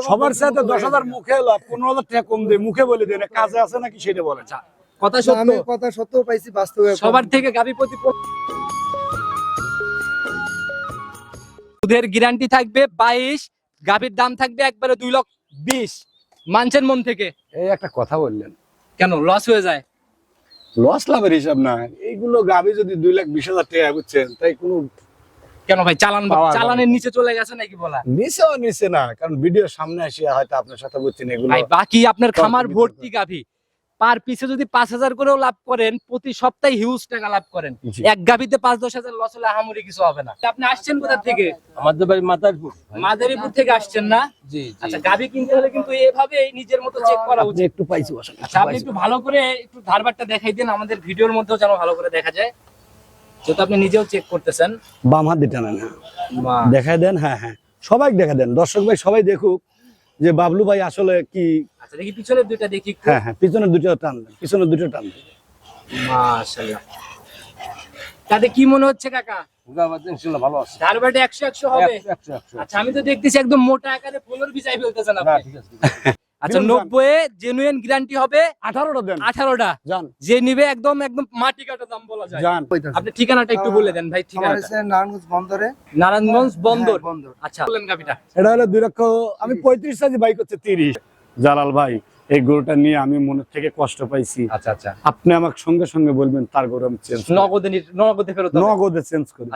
সবার সাথে দশ হাজার মুখে পনেরো হাজার টাকা কম দেয় মুখে বলে দেয় কাজে আছে নাকি সেটা বলে। কথা সত্য? কথা সত্য পাইছি বাস্তবে সবার থেকে গাভী প্রতি দুধের গ্যারান্টি থাকবে বাইশ গাভীর দাম থাকবে একবারে দুই লক্ষ বিশ। মানছেন মন থেকে? এই একটা কথা বললেন। কেন লস হয়ে যায়? লস লাভের হিসাব না এইগুলো গাবি যদি দুই লাখ বিশ হাজার টাকা বুঝছেন তাই কোনো কেন ভাই? চালান চালানের নিচে চলে গেছে নাকি বলা? নিচেও নিচে না কারণ ভিডিওর সামনে আসি হয়তো আপনার সাথে বুঝছেন এগুলো বাকি আপনার খামার ভর্তি গাভী। পার পিছে যদি পাঁচ হাজার করেও লাভ করেন প্রতি সপ্তাহে হিউজ টাকা লাভ করেন। এক গাভীতে পাঁচ দশ হাজার লস হলে আহামরি কিছু হবে না। আপনি আসছেন কোথা থেকে? আমাদের বাড়ি মাতারপুর মাদারীপুর থেকে আসছেন না? জি আচ্ছা গাভী কিনতে হলে কিন্তু এভাবে নিজের মতো চেক করা উচিত। একটু পাইছি আচ্ছা আপনি একটু ভালো করে একটু ধারবারটা দেখাই দেন আমাদের ভিডিওর মধ্যেও যেন ভালো করে দেখা যায়। যেহেতু আপনি নিজেও চেক করতেছেন। বাম হাত দিতে না দেন হ্যাঁ হ্ঁ সবাই দেখা দেন। দর্শক ভাই সবাই দেখুক যে বাবলু ভাই আসলে কি আচ্ছা দেখি পিছনের দুইটা দেখি হ্যাঁ হ্যাঁ পিছনের দুটো টান দেন পিছনের দুটো টান দেন। মাশাআল্লাহ। তাতে কি মনে হচ্ছে কাকা? ভালো আছে একশো একশো হবে। আচ্ছা আমি তো দেখতেছি একদম মোটা আকারে ফুলের বিছাই ফেলতেছেন না, আপনি ঠিক আছে। আচ্ছা নব্বই জেনুইন গ্যারান্টি হবে আঠারোটা দেন। আঠারোটা। যান যে নিবে একদম একদম মাটি কাটা দাম বলা যায়। আপনি ঠিকানাটা একটু বলে দেন ভাই নারায়ণগঞ্জ বন্দরে। নারায়ণগঞ্জ বন্দর। হ্যাঁ, বন্দর। আচ্ছা বলেন গাবিটা এটা হলো দুই লক্ষ আমি পঁয়ত্রিশ সাইজ বাইক হচ্ছে তিরিশ। জালাল ভাই এই গরুটা নিয়ে আমি মনের থেকে কষ্ট পাইছি। আচ্ছা আচ্ছা। আপনি আমাকে সঙ্গে সঙ্গে বলবেন তার গরু আমি চেঞ্জ নগদে নি- নগদে ফেরত নগদে চেঞ্জ করি।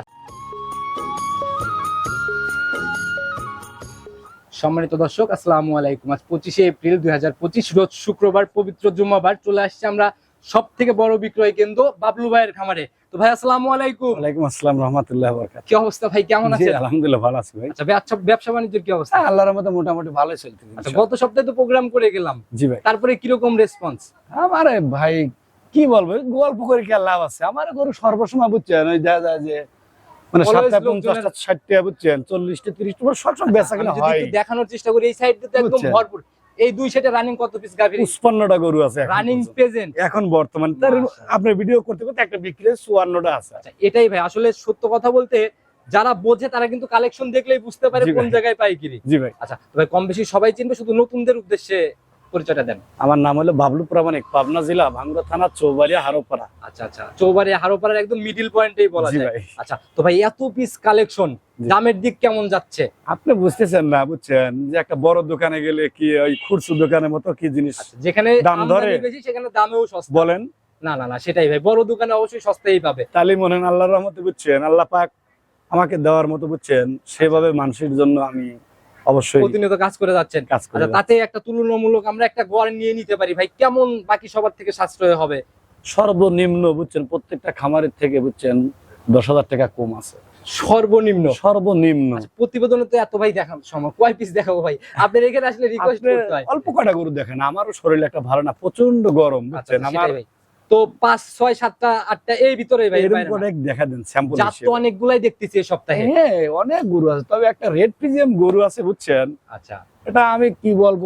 সম্মানিত দর্শক আসসালামু আলাইকুম। আজ পঁচিশে এপ্রিল দুই হাজার পঁচিশ রোজ শুক্রবার পবিত্র জুম্মাবার চলে আসছে আমরা সব থেকে বড় বিক্রয় কেন্দ্র বাবলু ভাইয়ের খামারে। তো ভাই আসসালামু আলাইকুম। ওয়ালাইকুম আসসালাম রহমতুল্লাহ বরকাত কি অবস্থা ভাই কেমন জি আছেন? আলহামদুলিল্লাহ ভালো আছি ভাই। আচ্ছা ব্যবসা ব্যবসা বাণিজ্যের কি অবস্থা? হ্যাঁ, আল্লাহর মতো মোটামুটি ভালোই চলতে আচ্ছা গত সপ্তাহে তো প্রোগ্রাম করে গেলাম। জি ভাই। তারপরে কীরকম রেসপন্স আমারে ভাই কি বলব গল্প করে কি লাভ আছে? আমার গরু সর্বসময় বুঝছেন ওই দেখা যায় যে মানে সাতটা পঞ্চাশটা ষাটটা বুঝছেন? চল্লিশটা তিরিশটা সবসময় বেচা কিনা হয়। দেখানোর চেষ্টা করি এই সাইডে একদম ভরপুর। এই দুই রানিং কত পিস গাভীর? গরু আছে এখন রানিং প্রেজেন্ট এখন বর্তমান তার মাশাআল্লাহ। আপনার ভিডিও করতে করতে একটা বিক্রি চুয়ান্নটা আছে। আচ্ছা এটাই ভাই আসলে সত্য কথা বলতে যারা বোঝে তারা কিন্তু কালেকশন দেখলেই বুঝতে পারে কোন জায়গায় পাইকিরি। জি ভাই। আচ্ছা তবে কম বেশি সবাই চিনবে শুধু নতুনদের উদ্দেশ্যে পরিচয়টা দেন। আমার নাম হলো বাবলু প্রামাণিক পাবনা জেলা ভাঙ্গুরা থানা চৌবাড়িয়া হারোপাড়া। আচ্ছা আচ্ছা। চৌবাড়ি হারোপাড়ার একদম মিডিল পয়েন্টেই বলা যায়। আচ্ছা তো ভাই এত পিস কালেকশন দামের দিক কেমন যাচ্ছে? আপনি বুঝতেছেন না বুঝছেন? যে একটা বড় দোকানে গেলে কি ওই খুরসু দোকানের মতো কি জিনিস আচ্ছা, যেখানে দাম ধরে? বেশি সেখানে দামেও সস্তা। বলেন। না না না সেটাই ভাই বড় দোকানে অবশ্যই সস্তাই পাবে। তাহলে মনে হয় আল্লাহর রহমতে বুঝছেন আল্লাহ পাক আমাকে দেওয়ার মতো বুঝছেন সেভাবে মানুষের জন্য আমি অবশ্যই। প্রতিনিয়ত কাজ করে যাচ্ছেন। আচ্ছা তাতে একটা তুলনামূলক আমরা একটা গড় নিয়ে নিতে পারি। ভাই কেমন বাকি সবার থেকে সাশ্রয় হবে? সর্বনিম্ন বুঝছেন প্রত্যেকটা খামারের থেকে বুঝছেন দশ হাজার টাকা কম আছে। সর্বনিম্ন? সর্বনিম্ন। আচ্ছা, প্রতিবেদনে তো এত ভাই দেখানো সময় কয় পিস দেখাবো ভাই? আপনার এখানে আসলে রিকোয়েস্ট করতে হয়। অল্প কটা গরু দেখেন? আমারও শরীর একটা ভালো না প্রচণ্ড গরম আচ্ছা, বুঝছেন আমার ভাই। তো পাঁচ ছয় সাতটা আটটা এই ভিতরে ভাই। করে দেখা দেন স্যাম্পল জাত তো অনেকগুলাই দেখতেছি এই সপ্তাহে। হ্যাঁ অনেক গরু আছে। তবে একটা রেড প্রিমিয়াম গরু আছে বুঝছেন? আচ্ছা। এটা আমি কি বলব?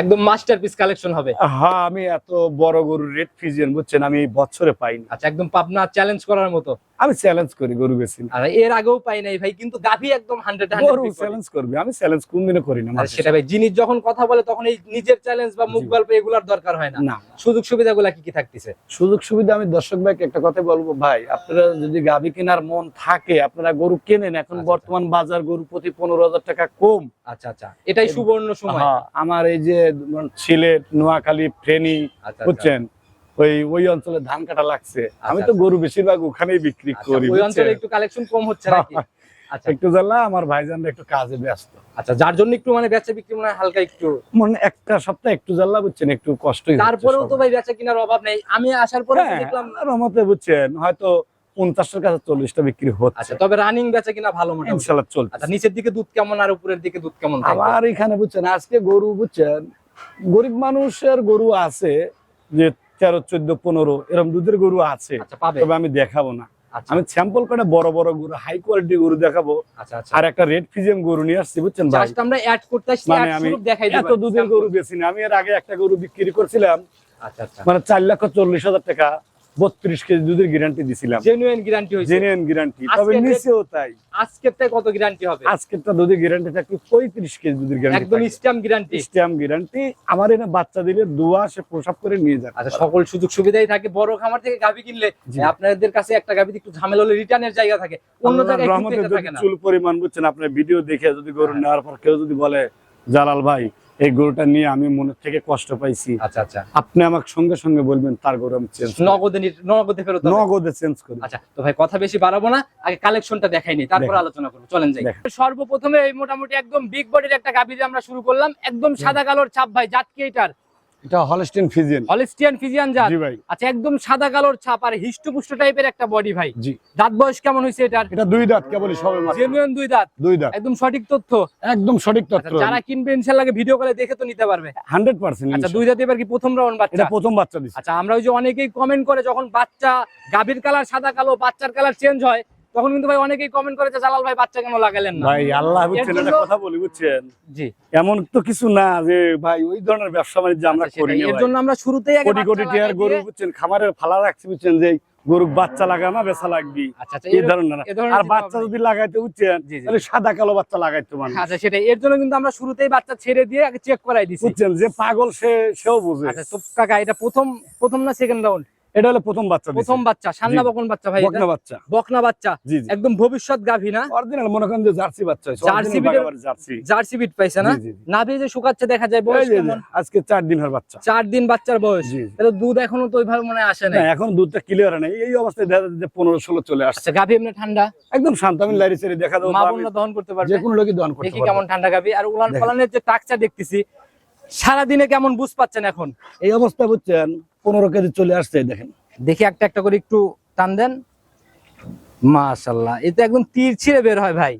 একদম মাস্টারপিস কালেকশন হবে। হ্যাঁ আমি এত বড় গরু রেড ফিজিয়ান বুঝছেন? আমি বছরে পাইনি। আচ্ছা একদম পাবনা চ্যালেঞ্জ করার মতো। আমি চ্যালেঞ্জ করি গরু বেশি এর আগেও পাই নাই ভাই কিন্তু গাভী একদম হান্ড্রেড গরু চ্যালেঞ্জ করবে আমি চ্যালেঞ্জ কোনদিনও করি না সেটা ভাই জিনিস যখন কথা বলে তখন এই নিজের চ্যালেঞ্জ বা মুখ গল্প এগুলার দরকার হয় না। সুযোগ সুবিধাগুলো কি কি থাকতেছে? সুযোগ সুবিধা আমি দর্শক ভাইকে একটা কথা বলব ভাই আপনারা যদি গাভী কেনার মন থাকে আপনারা গরু কেনেন এখন আচ্ছা, বর্তমান বাজার গরু প্রতি পনেরো হাজার টাকা কম। আচ্ছা আচ্ছা। এটাই সুবর্ণ সময়। হ্যাঁ, আমার এই যে সিলেট নোয়াখালী ফেনী আচ্ছা, আচ্ছা। বুঝছেন? ওই ওই অঞ্চলে ধান কাটা লাগছে। আমি তো আচ্ছা। গরু বেশিরভাগ ওখানেই বিক্রি আচ্ছা, করি ওই অঞ্চলে একটু কালেকশন কম হচ্ছে নাকি? আচ্ছা। একটু জানলা আমার ভাইজানরা একটু কাজে ব্যস্ত। আচ্ছা যার জন্য একটু মানে বেচা বিক্রি মনে হালকা একটু মনে একটা সপ্তাহ একটু জানলা বুঝছেন? একটু কষ্টই তারপরেও তো ভাই বেচা কেনার অভাব নেই। আমি আসার পরে হ্যাঁ, দেখলাম রহমতে বুঝছেন? হয়তো পঞ্চাশের কাছে চল্লিশটা বিক্রি হচ্ছে। আচ্ছা তবে রানিং বেচা কিনা ভালো মোটামুটি। ইনশাল্লাহ চলছে। আচ্ছা নিচের দিকে দুধ কেমন আর উপরের দিকে দুধ কেমন? আবার এখানে বুঝছেন? আজকে গরু বুঝছেন? গরিব মানুষের গরু আছে যে তেরো চোদ্দ পনেরো এরকম দুধের গরু আছে। আচ্ছা তবে আমি দেখাবো না। আচ্ছা। আমি স্যাম্পল করে বড় বড় গরু হাই কোয়ালিটি গরু দেখাবো। আচ্ছা আর একটা রেড ফিজিয়াম গরু নিয়ে আসছি বুঝছেন ভাই? আমরা অ্যাড করতে মানে আমি এত দুধের গরু বেশি না। আমি এর আগে একটা গরু বিক্রি করছিলাম। মানে চার লক্ষ চল্লিশ হাজার টাকা। বত্রিশ কেজি দুধের গ্যারান্টি দিছিলাম। জেনুইন গ্যারান্টি হয়েছে। জেনুইন গ্যারান্টি তবে নিচেও তাই। আজকেরটাই কত গ্যারান্টি হবে? আজকেরটা দুধের গ্যারান্টি থাকবে পঁয়ত্রিশ কেজি দুধের গ্যারান্টি একদম স্ট্যাম্প গ্যারান্টি স্ট্যাম্প গ্যারান্টি আমার এনে বাচ্চা দিলে দোয়া সে প্রসাব করে নিয়ে যাবে। আচ্ছা সকল সুযোগ সুবিধাই থাকে। বড় খামার থেকে গাভি কিনলে আপনাদের কাছে একটা গাভিতে একটু ঝামেলা হলে রিটার্নের জায়গা থাকে। অন্য জায়গায় কিন্তু থাকে না। চুল পরিমাণ বুঝছেন আপনার ভিডিও দেখে যদি গরু নেওয়ার পর কেউ যদি বলে জালাল ভাই এই গরুটা নিয়ে আমি মনে থেকে কষ্ট পাইছি। আচ্ছা আচ্ছা। আপনি আমাকে সঙ্গে সঙ্গে বলবেন তার গরু আমি চেঞ্জ নগদে নি- নগদে ফেরত নগদে চেঞ্জ করি। আচ্ছা তো ভাই কথা বেশি বাড়াবো না আগে কালেকশনটা দেখাই দেখাইনি তারপর আলোচনা করব। চলেন যাই। সর্বপ্রথমে এই মোটামুটি একদম বিগ বডির একটা গাভী দিয়ে আমরা শুরু করলাম একদম সাদা কালোর ছাপ ভাই জাত কি এটার? এটা হলস্টিন ফিজিয়ান হলিস্টিয়ান ফিজিয়ান জাত। জি ভাই। আচ্ছা একদম সাদা কালোর ছাপ আর হিষ্টপুষ্ট টাইপের একটা বডি ভাই। জি। দাঁত বয়স কেমন হয়েছে এটার? এটা দুই দাঁত কেবলই সবে মাত্র। জেনুইন দুই দাঁত। দুই দাঁত। একদম সঠিক তথ্য? একদম সঠিক আচ্ছা, তথ্য। যারা কিনবে ইনশাল্লাহ ভিডিও কলে দেখে তো নিতে পারবে। হান্ড্রেড পার্সেন্ট আচ্ছা দুই দাঁত এবার কি প্রথম রাউন্ড বাচ্চা? এটা প্রথম বাচ্চা দিচ্ছে আচ্ছা আমরা ওই যে অনেকেই কমেন্ট করে যখন বাচ্চা গাভীর কালার সাদা কালো বাচ্চার কালার চেঞ্জ হয় তখন কিন্তু ভাই অনেকেই কমেন্ট করে যে জালাল ভাই বাচ্চা কেন লাগালেন না? ভাই আল্লাহ বুঝছেন একটা কথা বলি বুঝছেন? জি। এমন তো কিছু না যে ভাই ওই ধরনের ব্যবসা বাণিজ্য আমরা আচ্ছা, করি না এর জন্য আমরা শুরুতেই কোটি কোটি টিয়ার গরু বুঝছেন খামারে ফালা রাখছি বুঝছেন যে গরু বাচ্চা লাগানো বেচা লাগবি। আচ্ছা আচ্ছা এই ধরনের না। আর বাচ্চা যদি লাগাইতে বুঝছেন। তাহলে সাদা কালো বাচ্চা লাগাইতে মানে আচ্ছা সেটাই। এর জন্য কিন্তু আমরা শুরুতেই বাচ্চা ছেড়ে দিয়ে আগে চেক করাই দিছি। বুঝছেন যে পাগল সে সেও বুঝে। আচ্ছা তো কাকা এটা প্রথম প্রথম না সেকেন্ড রাউন্ড এটা হলো প্রথম বাচ্চা প্রথম বাচ্চা সান্না বকন বাচ্চা ভাই বকনা বাচ্চা। বকনা বাচ্চা। একদম ভবিষ্যৎ গাভী না? অরিজিনাল মনে করেন যে জার্সি বাচ্চা জার্সি জার্সি। জার্সি বিট পাইছে না। নাভি যে শুকাচ্ছে দেখা যায় বয়স কেমন? আজকে চার দিন হয় বাচ্চা। চার দিন বাচ্চার বয়স। তাহলে দুধ এখনও তো ওইভাবে মনে আসে না না এখন দুধটা ক্লিয়ার নেই। এই অবস্থায় দেখা যাচ্ছে যে পনেরো ষোলো চলে আসছে। আচ্ছা গাভী এমনি ঠান্ডা? একদম শান্ত আমি লাইরি সারি দেখা দেবো মা দহন করতে পারবে? যে কোনো লোকই দহন করতে দেখি কেমন ঠান্ডা গাভী। আর উলান। পালানের যে টাকচা দেখতেছি সারাদিনে কেমন বুঝ পাচ্ছেন এখন? এই অবস্থা বুঝছেন পনেরো কেজি চলে আসছে দেখেন। দেখি একটা একটা করে একটু টান দেন। মাশাল্লাহ এটা একদম তীর ছিঁড়ে বের হয় ভাই।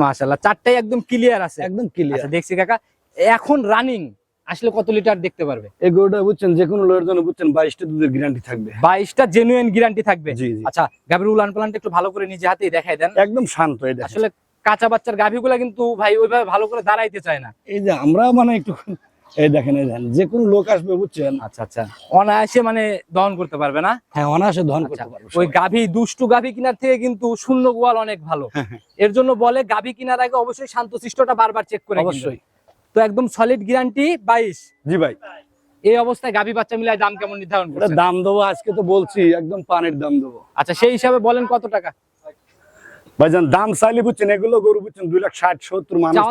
মাশাল্লাহ চারটাই একদম ক্লিয়ার আছে। একদম ক্লিয়ার আচ্ছা দেখছি কাকা এখন রানিং আসলে কত লিটার দেখতে পারবে? এই গরুটা বুঝছেন যে কোনো লোকের জন্য বুঝছেন বাইশটা দুধের গ্যারান্টি থাকবে। বাইশটা জেনুইন গ্যারান্টি থাকবে। আচ্ছা গাভীর উলান পালানটা একটু ভালো করে নিজে হাতেই দেখাই দেন। একদম শান্ত আসলে কাঁচা বাচ্চার গাভীগুলা কিন্তু ভাই ওইভাবে ভালো করে দাঁড়াইতে চায় না। এই যে আমরা মানে একটু এই দেখেন এই দেখেন যে কোনো লোক আসবে বুঝছেন? আচ্ছা আচ্ছা। অনায়াসে মানে দহন করতে পারবে না? হ্যাঁ অনায়াসে দহন আচ্ছা, করতে পারবে ওই গাভী দুষ্টু গাভী কিনার থেকে কিন্তু শূন্য গোয়াল অনেক ভালো। হ্যাঁ, হ্যাঁ, এর জন্য বলে গাভী কিনার আগে অবশ্যই শান্তশিষ্টটা বারবার চেক করে অবশ্যই। তো একদম সলিড গ্যারান্টি বাইশ। জি ভাই। এই অবস্থায় গাভী বাচ্চা মিলায় দাম কেমন নির্ধারণ করছেন? দাম দেবো আজকে তো বলছি একদম পানির দাম দেবো। আচ্ছা সেই হিসাবে বলেন কত টাকা? ভাইজান দাম চাইলে বুঝছেন এগুলো গরু বুঝছেন দুই লাখ ষাট সত্তর মানুষ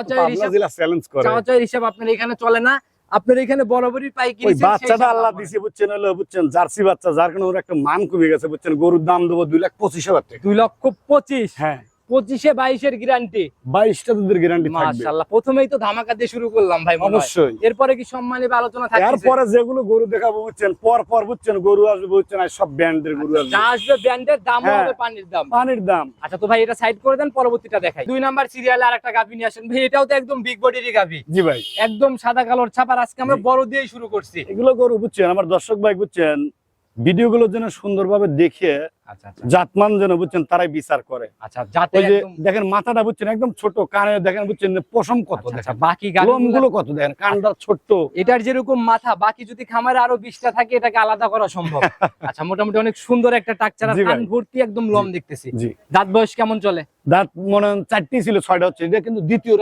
জেলা চ্যালেঞ্জ করে। হিসাব আপনার এখানে চলে না। আপনার এখানে বরাবরই পাইকারি ওই বাচ্চাটা আল্লাহ দিছে বুঝছেন হলো বুঝছেন জার্সি বাচ্চা যার কারণে ওর একটা মান কমে গেছে বুঝছেন গরুর দাম দেবো দুই লাখ পঁচিশ হাজার টাকা। দুই লক্ষ পঁচিশ। হ্যাঁ। পঁচিশে বাইশের গ্যারান্টি বাইশটা দুধের গ্যারান্টি থাকবে। মাশাল্লাহ প্রথমেই তো ধামাকা দিয়ে শুরু করলাম ভাই অবশ্যই। এরপরে কি সম্মানী বা আলোচনা থাকছে? এরপরে যেগুলো গরু দেখাবো বুঝছেন পর পর বুঝছেন গরু আসবে বুঝছেন আর সব ব্যান্ডের গরু আসবে। যা আসবে ব্র্যান্ডের দাম হ্যাঁ। হবে পানির দাম। পানির দাম। আচ্ছা তো ভাই এটা সাইড করে দেন পরবর্তীটা দেখাই। দুই নাম্বার সিরিয়ালে আর একটা গাভী নিয়ে আসেন। ভাই এটাও তো একদম বিগ বডিরই গাভী। জি ভাই। একদম সাদা কালোর ছাপার আজকে আমরা বড় দিয়েই শুরু করছি। এগুলো গরু বুঝছেন আমার দর্শক ভাই বুঝছেন ভিডিওগুলো যেন সুন্দরভাবে দেখে আচ্ছা আচ্ছা জাতমান যেন বুঝছেন তারাই বিচার করে। আচ্ছা দেখেন মাথাটা বুঝছেন একদম ছোট কানে দেখেন বুঝছেন পশম কত আচ্ছা, আচ্ছা, বাকি লোমগুলো কত দেখেন কানটা ছোট্ট। এটার যেরকম মাথা বাকি যদি খামারে আরও বিশটা থাকে এটাকে আলাদা করা সম্ভব। আচ্ছা মোটামুটি অনেক সুন্দর একটা টাকচার কান ভর্তি একদম লম দেখতেছি। দাঁত বয়স কেমন চলে? দাঁত মনে চারটি ছিল ছয়টা হচ্ছে এটা কিন্তু দ্বিতীয়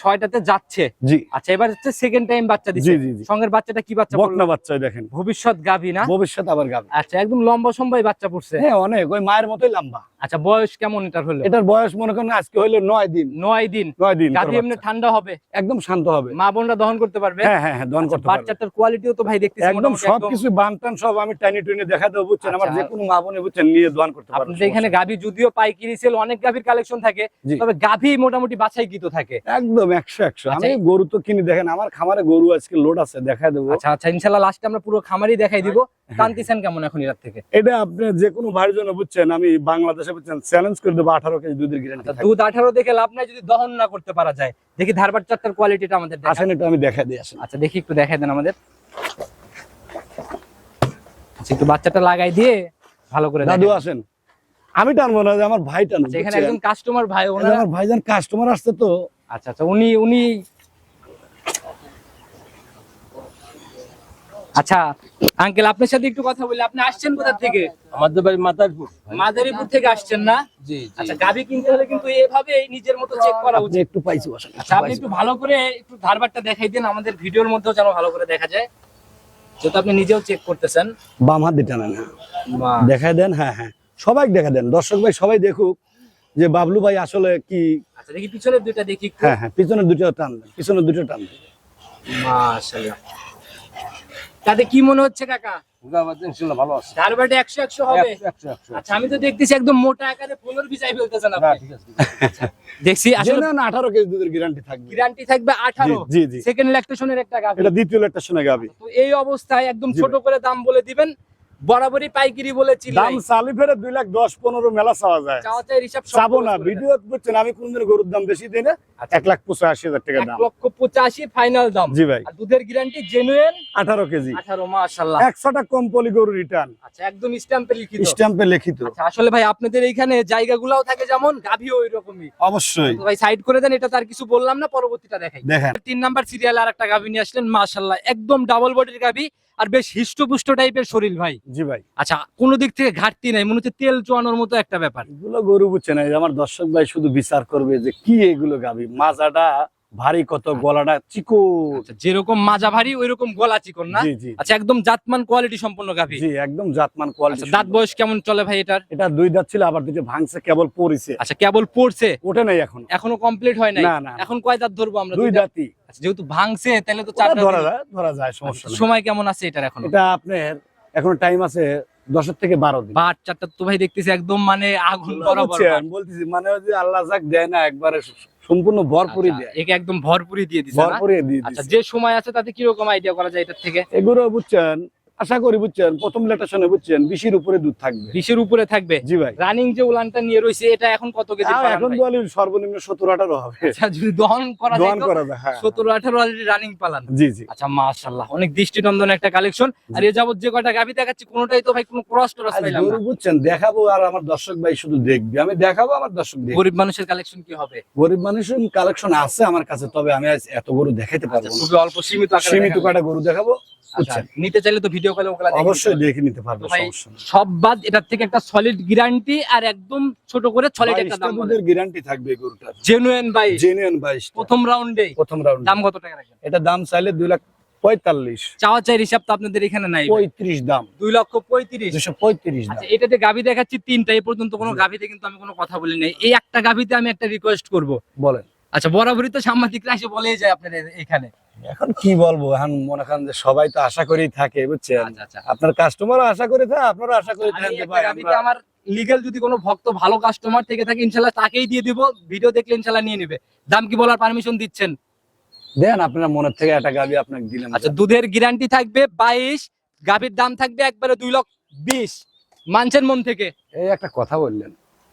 ছয়টাতে যাচ্ছে? জি। আচ্ছা এবার হচ্ছে সেকেন্ড টাইম বাচ্চা দিচ্ছে। জি জি। জি সঙ্গের বাচ্চাটা কি বাচ্চা বকনা বাচ্চা দেখেন। ভবিষ্যৎ গাভী না? ভবিষ্যৎ আবার গাবে আচ্ছা একদম লম্বা সম্বাই বাচ্চা পড়ছে। হ্যাঁ অনেক ওই মায়ের মতোই লম্বা। আচ্ছা বয়স কেমন এটার হলো? এটার বয়স মনে করেন আজকে হইল নয় দিন। নয় দিন? নয় দিন গাভী এমনি ঠান্ডা হবে? একদম শান্ত হবে। মা বোনরা দহন করতে পারবে? হ্যাঁ হ্যাঁ হ্যাঁ দহন আচ্ছা, করতে পারবে। বাচ্চাটার কোয়ালিটিও তো ভাই দেখতেছি একদম সবকিছু বানটান সব আমি টাইনি টুইনি দেখা দেবো বুঝছেন? আমার আচ্ছা। যে কোনো মা বোনে বুঝছেন নিয়ে দোয়ান করতে পারবে আপনাদের এখানে গাভী যদিও পাইকারি সেল অনেক গাভীর কালেকশন থাকে তবে গাভী মোটামুটি বাছাই তো থাকে। একদম একশো একশো। আচ্ছা, আমি গরু তো কিনি দেখেন আমার খামারে গরু আজকে লোড আছে দেখা দেবো। আচ্ছা আচ্ছা ইনশাল্লাহ লাস্টে আমরা পুরো খামারই দেখাই দিব। টানতেছেন কেমন এখন এর থেকে? এটা আপনি যে কোনো ভাইয়ের জন্য বুঝছেন? আমি বাংলাদেশে বুঝছেন চ্যালেঞ্জ করে দেবো আঠারো কেজি দুধের গ্যারান্টি আচ্ছা, দুধ আঠারো দেখে লাভ নাই যদি দহন না করতে পারা যায়। দেখি ধারবার চারটার কোয়ালিটিটা আমাদের আসেন এটা আমি দেখা দিয়ে আসেন। আচ্ছা দেখি একটু দেখাই দেন আমাদের। আচ্ছা একটু বাচ্চাটা লাগাই দিয়ে ভালো করে দাদু আসেন। আমি টানবো না আমার ভাই টানবো এখানে একজন কাস্টমার ভাই ওনারা আমার ভাইজান কাস্টমার আসছে তো। আচ্ছা আচ্ছা উনি উনি আচ্ছা আঙ্কেল আপনার সাথে একটু কথা বলি। আপনি আসছেন কোথা থেকে? আমাদের বাড়ি মাদারপুর। মাদারীপুর থেকে আসছেন না? জি আচ্ছা গাভি কিনতে হলে কিন্তু এভাবে নিজের মতো চেক করা উচিত। একটু পাইছি আচ্ছা আপনি একটু ভালো করে একটু ধারবারটা দেখাই দেন আমাদের ভিডিওর মধ্যেও যেন ভালো করে দেখা যায়। যেহেতু আপনি নিজেও চেক করতেছেন। বাম হাত টানেন হ্যাঁ দেখাই দেন হ্যাঁ হ্যাঁ। সবাই দেখা দেন। দর্শক ভাই সবাই দেখুক যে বাবলু ভাই আসলে কি আচ্ছা দেখি পিছনের দুইটা দেখি হ্যাঁ হ্যাঁ পিছনের দুটো টান দেন পিছনের দুটো টান দেন মাশাআল্লাহ। তাতে কি মনে হচ্ছে কাকা? ভালো আছে। ধারবারটা একশো একশো হবে। আচ্ছা আমি তো দেখতেছি একদম মোটা আকারে ফুলের ফেলতেছেন আপনি। আছে। দেখছি আসলে না আঠারো কেজি দুধের গ্যারান্টি থাকবে। গ্যারান্টি থাকবে আঠারো। জি, জি। সেকেন্ড ল্যাকটেশনের একটা এটা দ্বিতীয় গাবি তো এই অবস্থায় একদম ছোট করে দাম বলে দিবেন। বরাবরই পাইকারি বলেছি দাম চালি ফেরে দুই লাখ দশ পনেরো মেলা চাওয়া যায়। চাবো না ভিডিও বুঝছেন আমি কোনদিন গরুর দাম বেশি দিই না আচ্ছা। এক লাখ পঁচাশি হাজার টাকা দাম। লক্ষ পঁচাশি ফাইনাল দাম। জি ভাই। দুধের গ্যারান্টি জেনুইন আঠারো কেজি। আঠারো মাশাল্লাহ একশোটা কম্পলি গরু রিটার্ন আচ্ছা একদম স্ট্যাম্পে লিখিত। স্ট্যাম্পে লিখিত। আচ্ছা আসলে ভাই আপনাদের এইখানে জায়গাগুলোও থাকে যেমন গাভিও ওই রকমই অবশ্যই ভাই সাইড করে দেন এটা তার কিছু বললাম না পরবর্তীটা দেখাই। দেখেন। তিন নাম্বার সিরিয়াল আর একটা গাভি নিয়ে আসলেন মাশাল্লাহ একদম ডাবল বডির গাভি। আর বেশ হিষ্টপুষ্ট টাইপের শরীর ভাই। জি ভাই। আচ্ছা কোনো দিক থেকে ঘাটতি নাই মনে হচ্ছে তেল চোয়ানোর মতো একটা ব্যাপার। এগুলো গরু বুঝছে না আমার দর্শক ভাই শুধু বিচার করবে যে কি এগুলো গাবি। মাজাটা ভারী কত গলাটা চিকো আচ্ছা যেরকম মাজা ভারী ওই রকম গলা চিকন না? আচ্ছা একদম জাতমান কোয়ালিটি সম্পন্ন গাভি। জি একদম জাতমান কোয়ালিটি আচ্ছা দাঁত বয়স কেমন চলে ভাই এটার? এটা দুই দাঁত ছিল আবার দুটো ভাঙছে কেবল পড়িছে। আচ্ছা কেবল পড়ছে? ওঠে নাই এখন। এখনও কমপ্লিট হয় নাই? না, না। এখন কয় দাঁত ধরবো আমরা দুই দাঁতই। আচ্ছা, যেহেতু ভাঙছে তাহলে তো চার ধরা যায় ধরা যায় সমস্যা সময় কেমন আছে এটার এখন? এটা আপনার এখন টাইম আছে দশের থেকে বারো দিন। বাট চারটা তো ভাই দেখতেছি একদম মানে আগুন বরাবর বলতেছি মানে আল্লাহ যাক দেয় না একবারে। সম্পূর্ণ ভরপুরি আচ্ছা, দেয়। একে একদম ভরপুরি দিয়ে দিচ্ছে ভরপুরি দিয়ে আচ্ছা দিচ্ছে যে সময় আছে তাতে কীরকম আইডিয়া করা যায় এটার থেকে? এগুলো বুঝছেন আশা করি বুঝছেন প্রথম লেটাশনে বুঝছেন বিশির উপরে দুধ থাকবে। বিশের উপরে থাকবে? জি ভাই। রানিং যে উলানটা নিয়ে রয়েছে এটা এখন কত কেজি এখন বলি সর্বনিম্ন সত্তর আঠারো হবে। আচ্ছা যদি দহন করা দোয়ান করা যায় হ্যাঁ। সতেরো আঠারো অলরেডি রানিং পালান। জি জি। আচ্ছা মাশাল্লাহ অনেক দৃষ্টিনন্দন একটা কালেকশন আর এ যাবত যে কয়টা গাভি দেখাচ্ছি কোনোটাই তো ভাই কোনো ক্রস টরস পাইলাম না। বুঝছেন দেখাবো আর আমার দর্শক ভাই শুধু দেখবে। আমি দেখাবো আমার দর্শক দেখবে। গরিব মানুষের কালেকশন কি হবে? গরিব মানুষের কালেকশন আছে আমার কাছে তবে আমি আজ এত গরু দেখাইতে পারব আচ্ছা, না। খুবই অল্প সীমিত আকারে সীমিত। কাটা গরু দেখাবো? আচ্ছা, নিতে চাইলে তো ভিডিও কলে ওগুলা অবশ্যই দেখে নিতে পারবে সমস্যা সব বাদ এটার থেকে একটা সলিড গ্যারান্টি আর একদম ছোট করে সলিড একটা দাম বলে গ্যারান্টি থাকবে গরুটার। জেনুইন ভাই। জেনুইন বাইশ প্রথম রাউন্ডে প্রথম রাউন্ড দাম কত টাকা রাখেন? এটা দাম চাইলে দুই লাখ পঁয়তাল্লিশ। চাওয়া চাই হিসাব তো আপনাদের এখানে নাই। পঁয়ত্রিশ দাম। দুই লক্ষ পঁয়ত্রিশ। দুশো পঁয়ত্রিশ আচ্ছা এটাতে গাভি দেখাচ্ছি তিনটা এই পর্যন্ত কোনো গাভিতে কিন্তু আমি কোনো কথা বলি নাই এই একটা গাভিতে আমি একটা রিকোয়েস্ট করব। বলেন। আচ্ছা বরাবরই তো সাংবাদিকরা এসে বলেই যায় আপনাদের এখানে। এখন কি বলব এখন মনে করেন যে সবাই তো আশা করেই থাকে বুঝছেন? আচ্ছা আচ্ছা। আপনার কাস্টমার আশা করে থাকে আপনারা আশা করে থাকেন আমরা- লিগ্যাল যদি কোনো ভক্ত ভালো কাস্টমার থেকে থাকে ইনশাল্লাহ তাকেই দিয়ে দিব ভিডিও দেখলে ইনশাল্লাহ নিয়ে নেবে। দাম কি বলার পারমিশন দিচ্ছেন? দেন আপনার মনের থেকে একটা গাবি আপনাকে দিলাম। আচ্ছা দুধের গ্যারান্টি থাকবে বাইশ গাভির দাম থাকবে একবারে দুই লক্ষ বিশ। মানছেন মন থেকে? এই একটা কথা বললেন।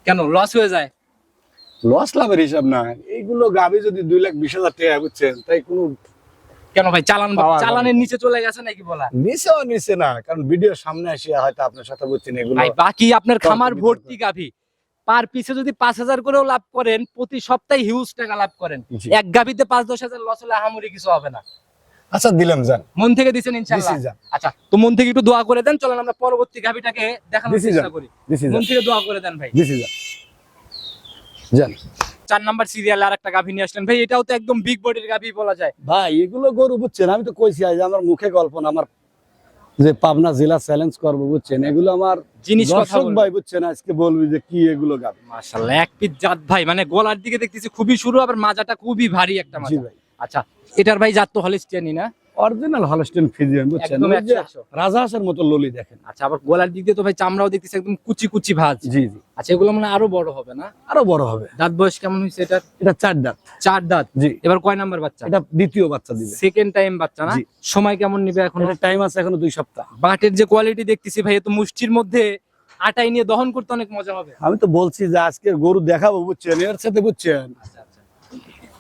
কেন লস হয়ে যায়? লস লাভের হিসাব না। এইগুলো গাবি যদি দুই লাখ বিশ হাজার টাকা বুঝছেন তাই কোনো কেন ভাই চালান চালানের নিচে চলে গেছে নাকি বলা? নিচেও নিচে না কারণ ভিডিও সামনে আসে হয়তো আপনার সাথে বুঝছেন এগুলো। বাকি আপনার খামার ভর্তি গাভি। পার পিছে যদি পাঁচ হাজার করেও লাভ করেন প্রতি সপ্তাহে হিউজ টাকা লাভ করেন। এক গাভিতে পাঁচ দশ হাজার লস হলে আহামরি কিছু হবে না। আচ্ছা দিলাম যান। মন থেকে দিচ্ছেন ইনশাল্লাহ দিছি যান। আচ্ছা তো মন থেকে একটু দোয়া করে দেন চলেন আমরা পরবর্তী গাভিটাকে দেখানোর চেষ্টা করি। মন থেকে দোয়া করে দেন ভাই। দিছি যান। যান। চার নাম্বার সিরিয়াল আর একটা গাভি নিয়ে আসলেন। ভাই এটাও তো একদম বিগ বডির গাভি বলা যায়। ভাই এগুলো গরু বুঝছেন আমি তো কইছি আজ আমার মুখে গল্প না আমার যে পাবনা জেলা চ্যালেঞ্জ করব বুঝছেন এগুলো আমার জিনিস দর্শক ভাই বুঝছেন আজকে বলবি যে কি এগুলো গাবি মাশাআল্লাহ এক পিস জাত ভাই মানে গলার দিকে দেখতেছি খুবই শুরু আবার মাজাটা খুবই ভারী একটা মাজা। ভাই। আচ্ছা এটার ভাই জাত তো হলিস্টিয়ানি না? অরিজিনাল হলস্টেন ফিজিয়ান বুঝছেন? একদম ওই যে 100 100 রাজহাঁসের মতো ললি দেখেন। আচ্ছা আবার গলার দিক দিয়ে তো ভাই চামড়াও দেখতেছি একদম কুচি কুচি ভাজ। জি জি। আচ্ছা এগুলো মানে আরও বড় হবে না? আরও বড় হবে। দাঁত বয়স কেমন হয়েছে এটার? এটা চার দাঁত। চার দাঁত? জি। এবার কয় নাম্বার বাচ্চা? এটা দ্বিতীয় বাচ্চা দিবে। সেকেন্ড টাইম বাচ্চা না? সময় কেমন নিবে এখন? টাইম আছে এখনও দুই সপ্তাহ। বাটের যে কোয়ালিটি দেখতেছি ভাই তো মুষ্টির মধ্যে আটাই নিয়ে দহন করতে অনেক মজা হবে। আমি তো বলছি যে আজকে গরু দেখাবো বুঝছেন? এর সাথে বুঝছেন?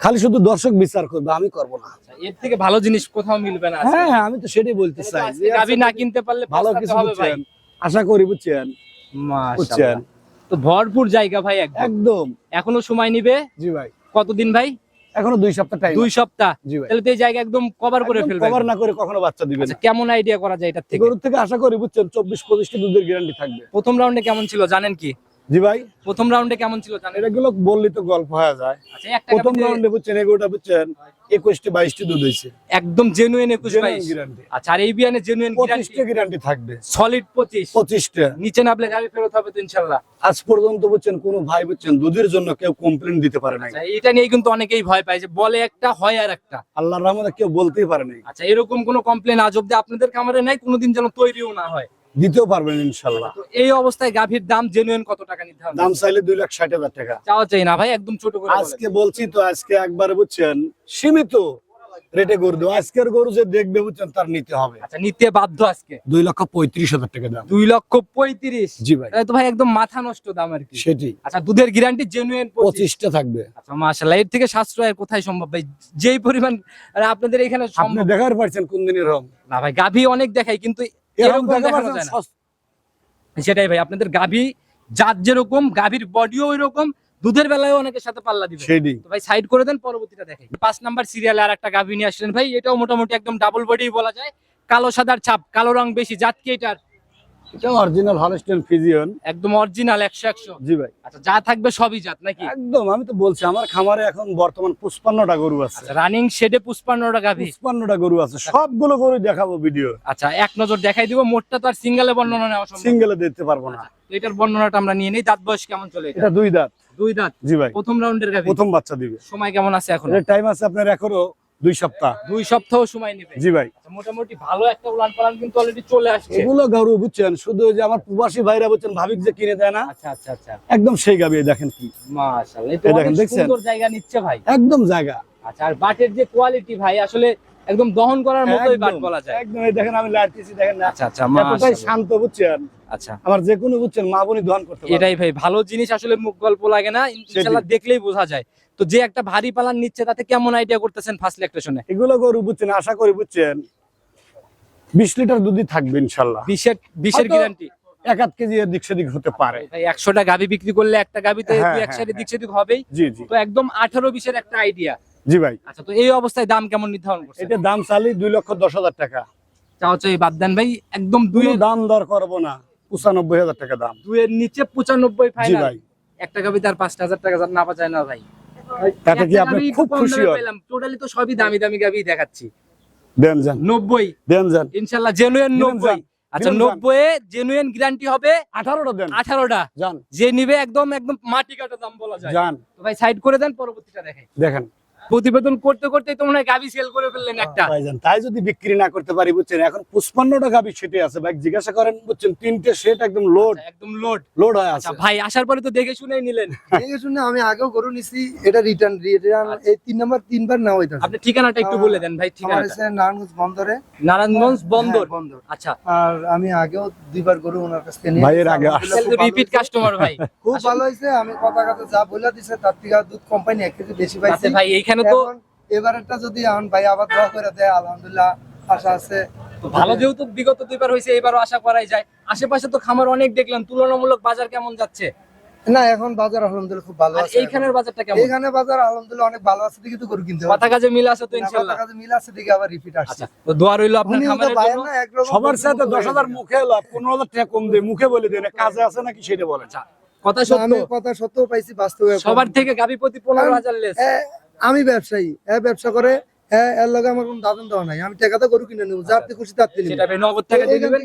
খালি শুধু দর্শক বিচার করবে আমি করব না। আচ্ছা, এর থেকে ভালো জিনিস কোথাও মিলবে না আজকে। হ্যাঁ আমি তো সেটাই বলতে চাই। যে গাভী না কিনতে পারলে ভালো কিছু হবে বুঝছেন? আশা করি বুঝছেন। মাশাআল্লাহ। বুঝছেন? তো ভরপুর জায়গা ভাই একদম। এখনও সময় নিবে? জি ভাই। কতদিন ভাই? এখনও দুই সপ্তাহ টাইম দুই সপ্তাহ? জি ভাই। তাহলে তো এই জায়গা একদম কভার করে ফেলবে কভার না করে কখনো বাচ্চা দিবে আচ্ছা না কেমন আইডিয়া করা যায় এটা থেকে? গরুর থেকে আশা করি বুঝছেন চব্বিশ পঁচিশটি দুধের গ্যারান্টি থাকবে। প্রথম রাউন্ডে কেমন ছিল জানেন কি? জি ভাই। প্রথম রাউন্ডে কেমন ছিল জানেন? এগুলো বললি তো গল্প হয়ে যায়। আচ্ছা প্রথম রাউন্ডে বুঝছেন এগুলোটা বুঝছেন একুশটি বাইশটি দুধ হয়েছে। একদম জেনুইন একুশ বাইশ। গ্যারান্টি আচ্ছা আর এই বিয়ানে জেনুইন পঁচিশটা গ্যারান্টি থাকবে। সলিড পঁচিশ। পঁচিশটা। নিচে নামলে গাড়ি ফেরত হবে তো ইনশাল্লাহ। আজ পর্যন্ত বুঝছেন কোনো ভাই বুঝছেন দুধের জন্য কেউ কমপ্লেন দিতে পারে নাই। আচ্ছা, এটা নিয়ে কিন্তু অনেকেই ভয় পায় যে বলে একটা হয় আর একটা। আল্লাহর রহমতে কেউ বলতেই পারে নাই। আচ্ছা এরকম কোনো কমপ্লেন আজ অব্দি আপনাদের খামারে নাই? কোনোদিন যেন তৈরিও না হয়। দিতেও পারবেন ইনশাল্লাহ এই অবস্থায় গাভীর দাম জেনুইন কত টাকা নিতে হবে দাম চাইলে দুই লাখ ষাট হাজার টাকা। চাওয়া চাই না ভাই একদম ছোট করে আজকে বলছি তো আজকে একবার বুঝছেন সীমিত রেটে গরু দেবো। আজকের গরু যে দেখবে বুঝছেন তার নিতে হবে। আচ্ছা নিতে বাধ্য আজকে? দুই লক্ষ পঁয়ত্রিশ হাজার টাকা দাম। দুই লক্ষ পঁয়ত্রিশ? জি ভাই। তো ভাই একদম মাথা নষ্ট দাম আর কি। সেটি। আচ্ছা দুধের গ্যারান্টি জেনুইন পঁচিশ। পঁচিশটা থাকবে। আচ্ছা মাশাআল্লাহ এর থেকে সাশ্রয় কোথায় সম্ভব ভাই? যেই পরিমাণ আপনাদের এখানে আপনি দেখার পারছেন কোন দিনের রং। না ভাই গাভী অনেক দেখাই কিন্তু এরকম সেটাই ভাই আপনাদের গাভী জাত যেরকম গাভীর বডিও ওইরকম দুধের বেলায় অনেকের সাথে পাল্লা দিবে। ভাই সাইড করে দেন পরবর্তীটা দেখে পাঁচ নাম্বার সিরিয়ালে আর একটা গাভী নিয়ে আসলেন ভাই এটাও মোটামুটি একদম ডাবল বডি বলা যায়। কালো সাদার ছাপ কালো রং বেশি জাতকে এটার এটা অরিজিনাল হলস্টেন ফিজিয়ন একদম অরিজিনাল একশো একশো। জি ভাই। আচ্ছা যা থাকবে সবই জাত নাকি? একদম আমি তো বলছি আমার খামারে এখন বর্তমান পুষ্পান্নটা গরু আছে। আচ্ছা রানিং শেডে পুষ্পান্নটা গাভী? পুষ্পান্নটা গরু আছে সবগুলো গরু দেখাবো ভিডিও আচ্ছা এক নজর দেখাই দিব মোটটা তো আর সিঙ্গেলে বর্ণনা নেওয়া সম্ভব সিঙ্গেলে দিতে পারব না। এটার বর্ণনাটা আমরা নিয়ে নেই দাঁত বয়স কেমন চলে এটা? এটা দুই দাঁত। দুই দাঁত? জি ভাই। প্রথম রাউন্ডের গাভী? প্রথম বাচ্চা দিবে। সময় কেমন আছে এখন? এর টাইম আছে আপনার এখনও দুই সপ্তাহ। দুই সপ্তাহ সময় নেবে। জি ভাই। আচ্ছা, মোটামুটি ভালো একটা উলান পালান কিন্তু অলরেডি চলে আসছে। এগুলো গরু বুঝছেন শুধু যে আমার প্রবাসী ভাইরা বুঝছেন ভাবিক যে কিনে দেয় না আচ্ছা আচ্ছা আচ্ছা। একদম সেই গাবি দেখেন কি। মাশাআল্লাহ দেখেন, দেখছেন? সুন্দর জায়গা নিচ্ছে ভাই। একদম জায়গা। আচ্ছা আর বাটের যে কোয়ালিটি ভাই আসলে একদম দহন করার মতোই বাট বলা যায়। একদম দেখেন আমি দেখেন না। আচ্ছা আচ্ছা এতটাই শান্ত বুঝছেন? আচ্ছা। আমার যে কোনো বুঝছেন মা বোনই দহন করতে এটাই ভাই ভালো জিনিস আসলে মুখ গল্প লাগে না ইনশাআল্লাহ দেখলেই বোঝা যায়। তো যে একটা ভারী পালান নিচ্ছে তাতে কেমন আইডিয়া করতেছেন ফার্স্ট লেকটেশনে এগুলো গরু বুঝছেন আশা করি বুঝছেন। বিশ লিটার দুধই থাকবে ইনশাল্লাহ। বিশের বিশের গ্যারান্টি এক আধ কেজি দিক সেদিক হতে পারে। একশোটা গাভি বিক্রি করলে একটা গাভিতে হ্যাঁ, হ্যাঁ, হ্যাঁ। দিক সেদিক হবেই। জি জি। তো একদম আঠারো বিশের একটা আইডিয়া জি ভাই। আচ্ছা তো এই অবস্থায় দাম কেমন নির্ধারণ করছে এটা দাম চালি দুই লক্ষ দশ হাজার টাকা। বাদ দেন ভাই একদম দুই দাম দর করব না। পঁচানব্বই হাজার টাকা দাম। দুইয়ের নিচে পঁচানব্বই ফাইনাল আর পাঁচটা হাজার টাকা না যায় না ভাই। তাতে কি আপনি খুব খুশি হন? টোটালি তো সবই দামি দামি গাবি দেখাচ্ছি। দেন যান। নব্বই। দেন যান। জেনুয়েন দিবেন নব্বই। আচ্ছা দিবেন যান। নব্বই জেনুয়েন গ্যারান্টি হবে আঠারোটা দেন। আঠারোটা। যান। যে নিবে একদম একদম মাটি কাটা দাম বলা যায়। যান। তো ভাই সাইড করে দেন পরবর্তীটা দেখে দেখেন। প্রতিবেদন করতে করতে তো মনে হয় গাভি সেল করে ফেললেন একটা। ভাইজান তাই যদি বিক্রি না করতে পারি বুঝছেন? এখন পুষ্পান্নটা গাবি সেটে আছে। ভাই জিজ্ঞাসা করেন বুঝছেন তিনটে সেট একদম লোড একদম লোড লোড হয়ে আচ্ছা আছে। ভাই আসার পরে তো দেখে শুনেই নিলেন। দেখে শুনে আমি আগেও গরু নিছি এটা রিটার্ন রিটার্ন এই তিন নাম্বার তিনবার নেওয়া হইতাছে আপনি ঠিকানাটা একটু বলে দেন ভাই ঠিকানা ঠিকানাটা হচ্ছে নারায়ণগঞ্জ বন্দরে। নারায়ণগঞ্জ বন্দর হ্যাঁ, বন্দর। আচ্ছা। আর আমি আগেও দুইবার গরু ওনার কাছ থেকে নিয়ে ভাইয়ের গেছি। আগে আসলে খুব রিপিট কাস্টমার ভাই। খুব ভালো হয়েছে আমি কথা কথা যা বলে দিছে তার থেকে দুধ কোম্পানি এক কেজি বেশি পাইছে। ভাই এইখানে তো এখন এবারেরটা যদি আন ভাই আবার দোয়া করে দেয় আলহামদুলিল্লাহ আশা আছে। ভালো যেহেতু বিগত দুইবার হয়েছে এবারও আশা করাই যায়। আশেপাশে তো খামার অনেক দেখলাম তুলনামূলক বাজার কেমন যাচ্ছে? না এখন বাজার আলহামদুলিল্লাহ খুব ভালো আছে এইখানের বাজারটা কেমন? এইখানে বাজার আলহামদুলিল্লাহ অনেক ভালো আছে দেখি তো গরু কিনতে কথা কাজে মিল আছে তো না, ইনশাল্লাহ। কথা কাজে মিল আছে দেখি আবার রিপিট আসছে। আচ্ছা তো দোয়া রইল আপনার খামারের জন্য। সবার সাথে কিনতে দশ হাজার পারে। মুখে লাভ পনেরো হাজার টাকা কম দেয় মুখে বলে দেন কাজে আছে নাকি সেটা বলেন আচ্ছা কথা সত্য। আমি কথা সত্য পাইছি বাস্তবে সবার থেকে গাবি প্রতি পনেরো হাজার লেস এ, আমি ব্যবসায়ী হ্যাঁ ব্যবসা করে হ্যাঁ এর লগে আমার কোনো দাদন দেওয়া নাই। আমি টাকাতে গরু কিনে নেব যা আপনি খুশি তার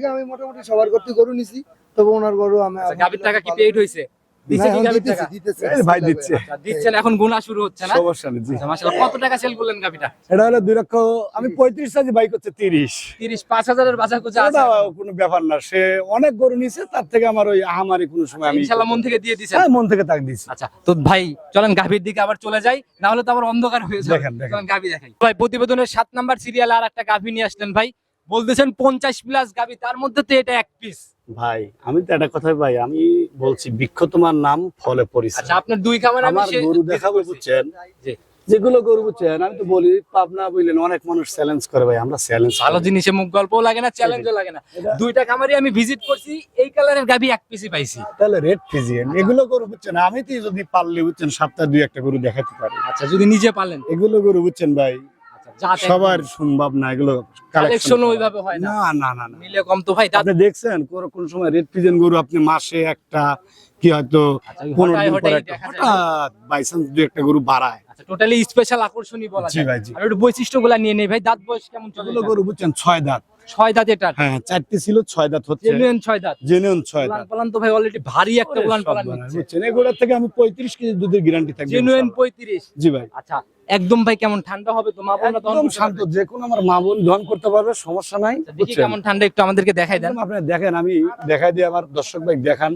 আমি মোটামুটি সবার করতে গরু নিছি তবে ওনার গরু আমি আচ্ছা, টাকা কি পেড হয়েছে দিচ্ছে কি গাবির টাকা? এই ভাই দিচ্ছে। দিচ্ছেন এখন গুণা শুরু হচ্ছে না? সমস্যা নেই জি। মাশাআল্লাহ কত টাকা সেল করলেন গাবিটা এটা হলো দুই লক্ষ আমি পঁয়ত্রিশ সাইজ বাইক হচ্ছে তিরিশ। তিরিশ পাঁচ হাজারের বাজার কুচা আছে। কোনো ব্যাপার না সে অনেক গরু নিছে তার থেকে আমার ওই আহামারি কোনো সময় আমি ইনশাল্লাহ মন থেকে দিয়ে দিছেন হ্যাঁ মন থেকে তাক আচ্ছা তো ভাই চলেন গাভীর দিকে আবার চলে যাই না হলে তো আবার অন্ধকার হয়ে যাবে। দেখেন, দেখেন। চলেন দেখাই। ভাই প্রতিবেদনের সাত নাম্বার সিরিয়াল আর একটা গাভী নিয়ে আসলেন ভাই। বলতেছেন পঞ্চাশ প্লাস গাভী তার মধ্যে তো এটা এক পিস ভাই আমি তো একটা কথাই ভাই আমি বলছি বৃক্ষ তোমার নাম ফলে পরিচয়। আচ্ছা আপনার দুই খামার আমার গরু দেখাবো বুঝছেন? যেগুলো গরু বুঝছেন আমি তো বলি পাবনা বললেন অনেক মানুষ চ্যালেঞ্জ করে ভাই আমরা চ্যালেঞ্জ ভালো জিনিসে মুখ গল্পও লাগে না চ্যালেঞ্জও লাগে না। দুইটা খামারই আমি ভিজিট করছি এই কালারের গাবি এক পিসি পাইছি। তাহলে রেড ফিজিয়ান এগুলো গরু বুঝছেন আমি তো যদি পারলে বুঝছেন সপ্তাহে দুই একটা গরু দেখাতে পারি। আচ্ছা যদি নিজে পালেন। এগুলো গরু বুঝছেন ভাই সবার সম্ভব না এগুলো কালেকশন ওইভাবে হয় না। না না না মিলে কম তো ভাই আপনি দেখছেন কোন সময় রেড পিজন গরু আপনি মাসে একটা কি হয়তো আচ্ছা, পনেরো দিন পরে হঠাৎ বাইচান্স দু একটা গরু বাড়ায়। আচ্ছা টোটালি স্পেশাল আকর্ষণই বলা জি যায়। ভাই জি। আর একটু বৈশিষ্ট্যগুলা নিয়ে নেই ভাই দাঁত বয়স কেমন চলে গরু বুঝছেন ছয় দাঁত। ছয় দাঁত এটা হ্যাঁ চারটি ছিল ছয় দাঁত হচ্ছে। জেনুইন ছয় দাঁত। জেনুইন ছয় দাঁত। পালান তো ভাই অলরেডি ভারী একটা উলান পালান বুঝছেন? এগুলোর থেকে আমি পঁয়ত্রিশ কেজি দুধের গ্যারান্টি থাকবে জেনুইন ইনশাআল্লাহ। পঁয়ত্রিশ। জি ভাই। আচ্ছা একদম ভাই কেমন ঠান্ডা হবে তো মা বোনরা তখন একদম শান্ত। যে কোনো আমার মা বোন দহন করতে পারবে সমস্যা নাই আচ্ছা, দেখি কেমন ঠান্ডা একটু আমাদেরকে দেখাই দেন। আপনি দেখেন আমি দেখাই দিয়ে আমার দর্শক ভাই দেখান।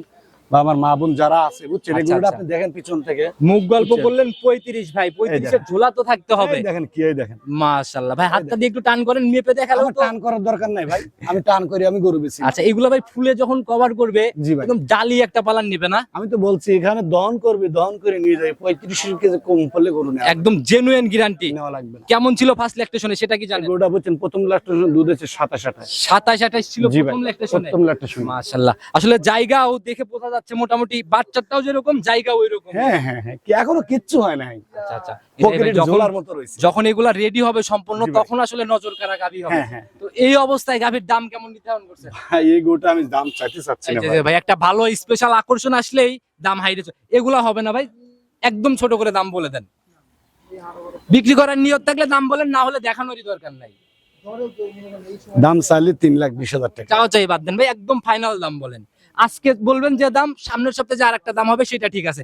বা আমার মা বোন যারা আছে বুঝছেন? আচ্ছা, এগুলো আচ্ছা। আপনি দেখেন পিছন থেকে। মুখ গল্প? করলেন পঁয়ত্রিশ ভাই পঁয়ত্রিশের ঝোলা তো থাকতে হবে। দেখেন কি দেখেন। মাশাল্লাহ ভাই হাতটা দিয়ে একটু টান করেন মেপে তো। টান করার দরকার নাই ভাই। আমি টান করি আমি গরু বেশি আচ্ছা এগুলো ভাই ফুলে যখন কভার করবে একদম জালি একটা পালান নিবে না? আমি তো বলছি এখানে দহন করবে দহন করে নিয়ে যাই পঁয়ত্রিশ কেজি কম পড়লে গরু নেওয়া একদম জেনুইন গ্যারান্টি নেওয়া লাগবে কেমন ছিল ফার্স্ট ল্যাকটেশনে সেটা কি জানেন? গরুটা বলছেন প্রথম লাস্ট দুধ হচ্ছে সাতাশ আঠাশ। সাতাশ আঠাশ ছিল প্রথম ল্যাকটেশনে প্রথম লাস্ট শুনি মাশাল্লাহ আসলে জায়গাও দেখে বোঝা যাচ্ছে মোটামুটি বাচ্চাটাও যেরকম জায়গাও ওই রকম হ্যাঁ হ্যাঁ হ্যাঁ এখনও কিচ্ছু হয় নাই। আচ্ছা আচ্ছা। যখন ঝোলার মতো রয়েছে। যখন এগুলা রেডি হবে সম্পূর্ণ তখন আসলে নজর কারা গাভি হবে। হ্যাঁ হ্যাঁ। তো এই অবস্থায় গাভির দাম কেমন নির্ধারণ করছে ভাই এই গরুটা আমি দাম চাইতে চাচ্ছি না ভাই। একটা ভালো স্পেশাল আকর্ষণ আসলেই দাম হাইরে এগুলা হবে না ভাই একদম ছোট করে দাম বলে দেন। বিক্রি করার নিয়ত থাকলে দাম বলেন না হলে দেখানোরই দরকার নাই। দাম চাইলে তিন লাখ বিশ হাজার টাকা। চাও চাই বাদ দেন ভাই একদম ফাইনাল দাম বলেন। আজকে বলবেন যে দাম সামনের সপ্তাহে যে আরেকটা দাম হবে সেটা ঠিক আছে।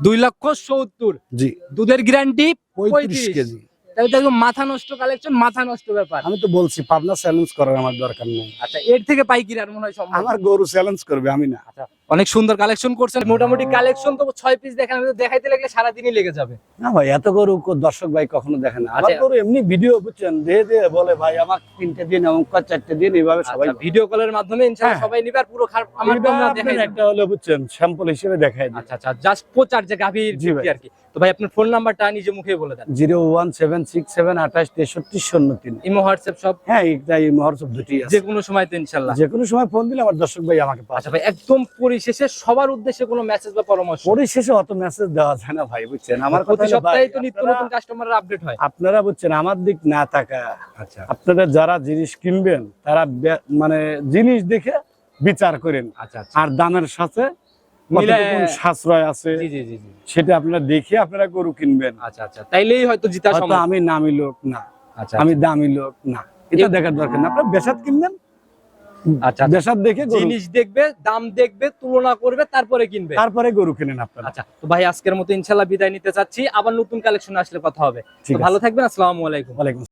দুই লক্ষ সত্তর। জি। দুধের গ্যারান্টি পঁয়ত্রিশ কেজি। তাহলে তো একদম মাথা নষ্ট কালেকশন মাথা নষ্ট ব্যাপার। আমি তো বলছি পাবনা চ্যালেঞ্জ করার আমার দরকার নেই। আচ্ছা এর থেকে পাইকিরি আর মনে হয় সম্ভব আমার গরু চ্যালেঞ্জ করবে আমি না। আচ্ছা অনেক সুন্দর কালেকশন করছেন। মোটামুটি কালেকশন তো ছয় পিস দেখেন আমি তো দেখাইতে লাগলে সারাদিনই লেগে যাবে। না ভাই এত গরু দর্শক ভাই কখনো দেখে না। আমার আচ্ছা। গরু এমনি ভিডিও বুঝছেন দিয়ে দিয়ে বলে ভাই আমাকে তিনটে দিন কর, চারটে দিন এইভাবে সবাই আচ্ছা, ভিডিও কলের মাধ্যমে ইনশাআল্লাহ হ্যাঁ। সবাই নিবে আর পুরো খারাপ আমার তো আমরা দেখাই দেব। একটা হলো বুঝছেন স্যাম্পল হিসেবে দেখাই দিই। আচ্ছা আচ্ছা জাস্ট প্রচার যে গাভীর জি আর কি তো ভাই আপনার ফোন নাম্বারটা নিজে মুখে বলে দেন। Zero one seven six seven আঠাশ তেষট্টি শূন্য তিন। ইমো হোয়াটসঅ্যাপ সব? হ্যাঁ এই মহরসব দুটি যে আছে। কোনো সময় তো ইনশাল্লাহ যে কোনো সময় ফোন দিলে আমার দর্শক ভাই আমাকে পাচ্ছে আচ্ছা ভাই একদম পরিশেষে সবার উদ্দেশ্যে কোনো মেসেজ বা পরামর্শ? পরিশেষে অত মেসেজ দেওয়া যায় না ভাই বুঝছেন? আমার প্রতি সপ্তাহে তো নিত্য নতুন কাস্টমারের আপডেট হয়। আপনারা বুঝছেন আমার দিক না থাকা আচ্ছা। আপনারা যারা জিনিস কিনবেন তারা মানে জিনিস দেখে বিচার করেন। আচ্ছা আচ্ছা। আর দামের সাথে সাশ্রয় আছে জি জি জি জি। সেটা আপনারা দেখে আপনারা গরু কিনবেন। আচ্ছা আচ্ছা। তাইলেই হয়তো জিতা আমি নামি লোক না। আচ্ছা আমি দামি লোক না। এটা দেখার দরকার না আপনারা বেসাদ কিনবেন আচ্ছা যেসব দেখে জিনিস দেখবে দাম দেখবে তুলনা করবে তারপরে কিনবে। তারপরে গরু কিনেন আপনারা। আচ্ছা তো ভাই আজকের মতো ইনশাল্লাহ বিদায় নিতে চাচ্ছি। আবার নতুন কালেকশন আসলে কথা হবে। ঠিক ভালো থাকবেন আসসালামু আলাইকুম। ওয়ালাইকুম